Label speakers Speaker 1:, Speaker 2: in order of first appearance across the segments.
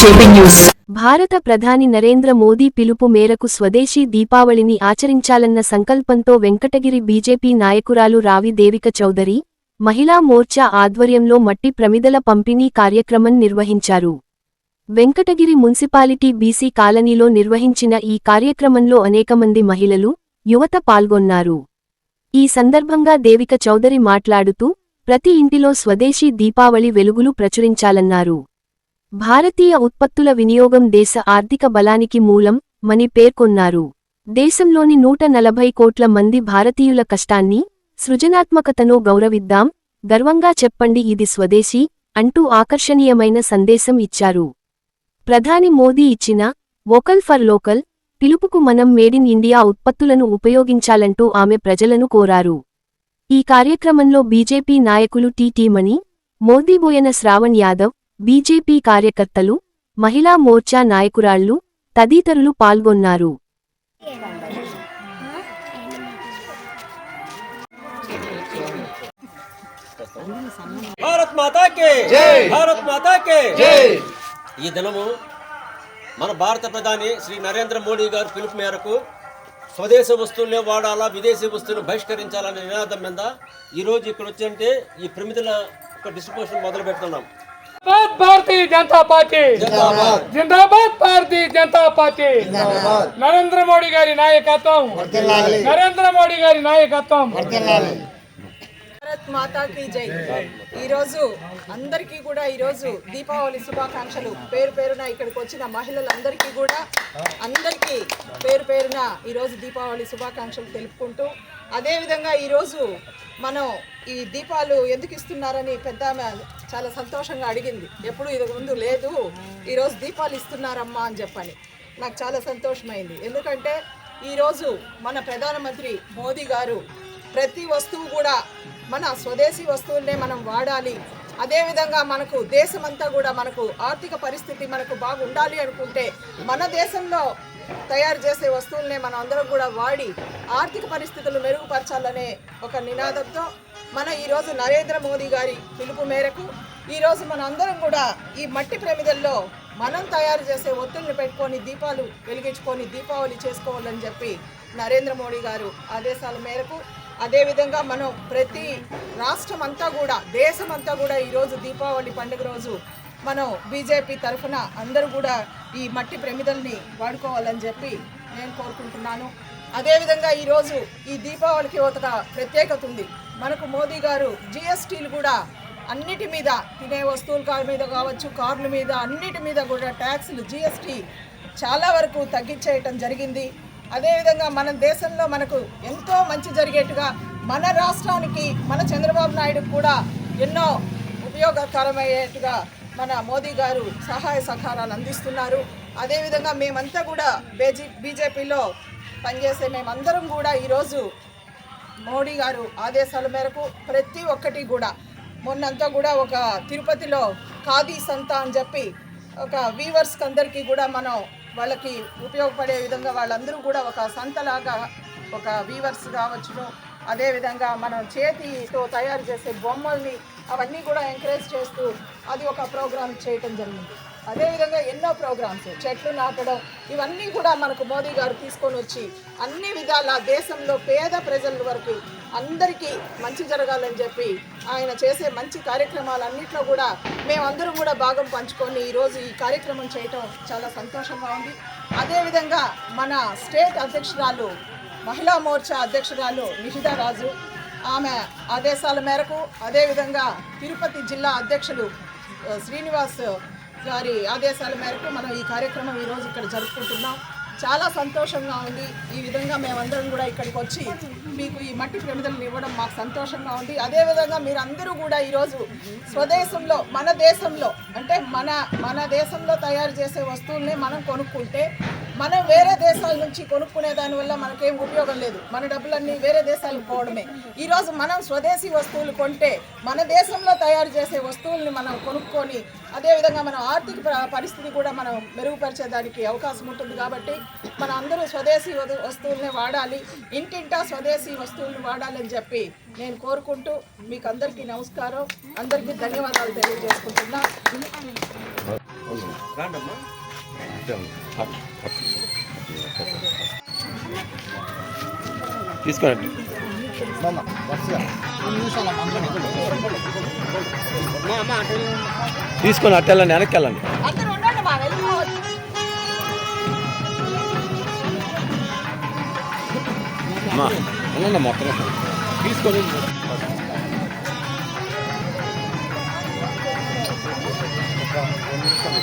Speaker 1: JP news.
Speaker 2: భారత ప్రధాని నరేంద్ర మోదీ పిలుపు మేరకు స్వదేశీ దీపావళిని ఆచరించాలన్న సంకల్పంతో వెంకటగిరి బీజేపీ నాయకురాలు రావి దేవిక చౌదరి మహిళా మోర్చా ఆధ్వర్యంలో మట్టి ప్రమిదల పంపిణీ కార్యక్రమం నిర్వహించారు. వెంకటగిరి మున్సిపాలిటీ బీసీ కాలనీలో నిర్వహించిన ఈ కార్యక్రమంలో అనేకమంది మహిళలు యువత పాల్గొన్నారు. ఈ సందర్భంగా దేవిక చౌదరి మాట్లాడుతూ ప్రతి ఇంటిలో స్వదేశీ దీపావళి వెలుగులు ప్రచురించాలన్నారు. భారతీయ ఉత్పత్తుల వినియోగం దేశ ఆర్థిక బలానికి మూలం మని పేర్కొన్నారు. దేశంలోని నూట నలభై కోట్ల మంది భారతీయుల కష్టాన్ని సృజనాత్మకతను గౌరవిద్దాం గర్వంగా చెప్పండి ఇది స్వదేశీ అంటూ ఆకర్షణీయమైన సందేశం ఇచ్చారు. ప్రధాని మోదీ ఇచ్చిన వోకల్ ఫర్ లోకల్ పిలుపుకు మనం మేడిన్ ఇండియా ఉత్పత్తులను ఉపయోగించాలంటూ ఆమె ప్రజలను కోరారు. ఈ కార్యక్రమంలో బీజేపీ నాయకులు టీటీమణి మోదీబోయన శ్రావణ్ యాదవ్ బీజేపీ కార్యకర్తలు మహిళా మోర్చా నాయకురాళ్ళు తదితరులు పాల్గొన్నారు.
Speaker 3: భారత్ మాతా కే! భారత్ మాతా కే! ఈ దినము మన భారత ప్రధాని శ్రీ నరేంద్ర మోడీ గారి పిలుపు మేరకు స్వదేశ వస్తువులనే వాడాలా విదేశీ వస్తువులు బహిష్కరించాలనే నినాదం మీద ఈరోజు ఇక్కడ వచ్చంటే ఈ ప్రమిదల యొక్క డిస్ట్రిబ్యూషన్ మొదలు పెడుతున్నాం
Speaker 4: భారతీయ జనతా పార్టీ. జిందాబాద్. భారతీయ జనతా పార్టీ. నరేంద్ర మోడీ గారి నాయకత్వం. నరేంద్ర మోడీ గారి నాయకత్వం.
Speaker 5: మాతాకి జై. ఈరోజు అందరికీ కూడా ఈరోజు దీపావళి శుభాకాంక్షలు. పేరు పేరున ఇక్కడికి వచ్చిన మహిళలందరికీ కూడా అందరికీ పేరు పేరున ఈరోజు దీపావళి శుభాకాంక్షలు తెలుపుకుంటూ అదేవిధంగా ఈరోజు మనం ఈ దీపాలు ఎందుకు ఇస్తున్నారని పెద్ద చాలా సంతోషంగా అడిగింది. ఎప్పుడు ఇది ముందు లేదు ఈరోజు దీపాలు ఇస్తున్నారమ్మా అని చెప్పని. నాకు చాలా సంతోషమైంది. ఎందుకంటే ఈరోజు మన ప్రధానమంత్రి మోదీ గారు ప్రతి వస్తువు కూడా మన స్వదేశీ వస్తువులనే మనం వాడాలి. అదేవిధంగా మనకు దేశమంతా కూడా మనకు ఆర్థిక పరిస్థితి మనకు బాగుండాలి అనుకుంటే మన దేశంలో తయారు చేసే వస్తువులనే మనం అందరం కూడా వాడి ఆర్థిక పరిస్థితులు మెరుగుపరచాలనే ఒక నినాదంతో మన ఈరోజు నరేంద్ర మోదీ గారి పిలుపు మేరకు ఈరోజు మన అందరం కూడా ఈ మట్టి ప్రమిదల్లో మనం తయారు చేసే ఒత్తుల్ని పెట్టుకొని దీపాలు వెలిగించుకొని దీపావళి చేసుకోవాలని చెప్పి నరేంద్ర మోడీ గారు ఆదేశాల మేరకు అదేవిధంగా మనం ప్రతి రాష్ట్రం అంతా కూడా దేశం అంతా కూడా ఈరోజు దీపావళి పండుగ రోజు మనం బీజేపీ తరఫున అందరూ కూడా ఈ మట్టి ప్రమిదల్ని వాడుకోవాలని చెప్పి నేను కోరుకుంటున్నాను. అదేవిధంగా ఈరోజు ఈ దీపావళికి ఒక ప్రత్యేకత ఉంది. మనకు మోదీ గారు జిఎస్టీలు కూడా అన్నిటి మీద తినే వస్తువుల కార్ మీద కావచ్చు కార్ల మీద అన్నిటి మీద కూడా ట్యాక్సులు జిఎస్టీ చాలా వరకు తగ్గించేయటం జరిగింది. అదేవిధంగా మన దేశంలో మనకు ఎంతో మంచి జరిగేట్టుగా మన రాష్ట్రానికి మన చంద్రబాబు నాయుడు కూడా ఎన్నో ఉపయోగకరమయ్యేట్టుగా మన మోదీ గారు సహాయ సహకారాలు అందిస్తున్నారు. అదేవిధంగా మేమంతా కూడా బీజే బీజేపీలో పనిచేసే మేమందరం కూడా ఈరోజు మోడీ గారు ఆదేశాల మేరకు ప్రతి ఒక్కటి కూడా మొన్నంతా కూడా ఒక తిరుపతిలో ఖాదీ సంత అని చెప్పి ఒక వీవర్స్కి అందరికీ కూడా మనం వాళ్ళకి ఉపయోగపడే విధంగా వాళ్ళందరూ కూడా ఒక సంతలాగా ఒక వీవర్స్ కావచ్చును. అదేవిధంగా మనం చేతితో తయారు చేసే బొమ్మల్ని అవన్నీ కూడా ఎంకరేజ్ చేస్తూ అది ఒక ప్రోగ్రామ్ చేయటం జరిగింది. అదేవిధంగా ఎన్నో ప్రోగ్రామ్స్ చెట్లు నాటడం ఇవన్నీ కూడా మనకు మోదీ గారు తీసుకొని వచ్చి అన్ని విధాల దేశంలో పేద ప్రజల వరకు అందరికీ మంచి జరగాలని చెప్పి ఆయన చేసే మంచి కార్యక్రమాలన్నింటిలో కూడా మేమందరం కూడా భాగం పంచుకొని ఈరోజు ఈ కార్యక్రమం చేయటం చాలా సంతోషంగా ఉంది. అదేవిధంగా మన స్టేట్ అధ్యక్షురాలు మహిళా మోర్చా అధ్యక్షురాలు నిషితా రాజు ఆమె ఆదేశాల మేరకు అదేవిధంగా తిరుపతి జిల్లా అధ్యక్షులు శ్రీనివాస్ గారి ఆదేశాల మేరకు మనం ఈ కార్యక్రమం ఈరోజు ఇక్కడ జరుపుకుంటున్నాం. చాలా సంతోషంగా ఉంది. ఈ విధంగా మేమందరం కూడా ఇక్కడికి వచ్చి మీకు ఈ మట్టి ప్రమిదలను ఇవ్వడం మాకు సంతోషంగా ఉంది. అదేవిధంగా మీరందరూ కూడా ఈరోజు స్వదేశంలో మన దేశంలో అంటే మన మన దేశంలో తయారు చేసే వస్తువుల్ని మనం కొనుక్కుంటే మనం వేరే దేశాల నుంచి కొనుక్కునే దానివల్ల మనకేం ఉపయోగం లేదు. మన డబ్బులన్నీ వేరే దేశాలకు పోవడమే. ఈరోజు మనం స్వదేశీ వస్తువులు కొంటే మన దేశంలో తయారు చేసే వస్తువుల్ని మనం కొనుక్కొని అదేవిధంగా మన ఆర్థిక పరిస్థితి కూడా మనం మెరుగుపరిచేదానికి అవకాశం ఉంటుంది కాబట్టి మన అందరూ స్వదేశీ వదు- వాడాలి. ఇంటింటా స్వదేశీ వస్తువుల్ని వాడాలని చెప్పి నేను కోరుకుంటూ మీకు అందరికీ నమస్కారం. అందరికీ ధన్యవాదాలు తెలియజేసుకుంటున్నా.
Speaker 3: రాండమ్మా.
Speaker 1: తీసుకోండి. తీసుకొని అట్ట వెళ్ళండి వెనక్కి వెళ్ళండి
Speaker 5: మొత్తం ఉండండి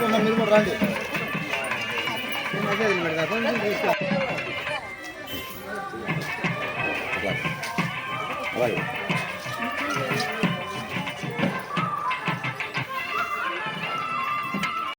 Speaker 1: వెళ్ళండి
Speaker 6: మీరు కూడా రండి.
Speaker 1: అలాగే